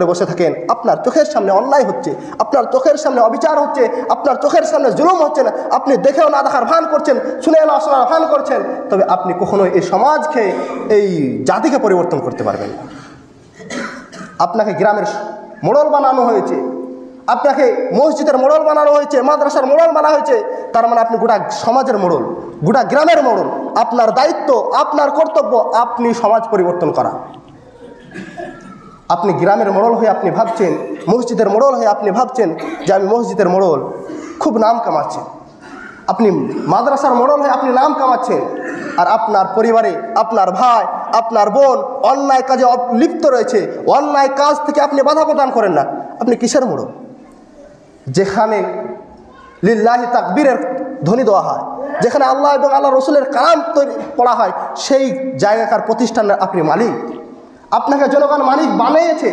করে বসে থাকেন। আপনার চোখের সামনে অন্যায় হচ্ছে, আপনার চোখের সামনে অবিচার হচ্ছে, আপনার চোখের সামনে জুলুম হচ্ছে না। আপনি দেখেও না দেখার ভান করছেন, শুনেও না শোনার ভান করছেন। তবে আপনি কখনোই এই সমাজকে, এই জাতিকে পরিবর্তন করতে পারবেন না। আপনাকে গ্রামের মোড়ল বানানো হয়েছে, আপনাকে মসজিদের মোড়ল বানানো হয়েছে, মাদ্রাসার মোড়ল বানা হয়েছে, তার মানে আপনি গোটা সমাজের মোড়ল, গোটা গ্রামের মোড়ল। আপনার দায়িত্ব, আপনার কর্তব্য, আপনি সমাজ পরিবর্তন করা। আপনি গ্রামের মোড়ল হয়ে আপনি ভাবছেন, মসজিদের মোড়ল হয়ে আপনি ভাবছেন যে আমি মসজিদের মোড়ল, খুব নাম কামাচ্ছেন। আপনি মাদ্রাসার মোড়ল হয়ে আপনি নাম কামাচ্ছেন। আর আপনার পরিবারে, আপনার ভাই, আপনার বোন অন্যায় কাজে লিপ্ত রয়েছে। অন্যায় কাজ থেকে আপনি বাধা প্রদান করেন না। আপনি কিসের মোড়ল? যেখানে লিল্লাহি তাকবীরের ধ্বনি দেওয়া হয়, যেখানে আল্লাহ এবং আল্লাহ রসুলের কালাম তৈরি পড়া হয়, সেই জায়গাকার প্রতিষ্ঠানের আপনি মালিক। আপনাকে জনগণ মালিক বানিয়েছে।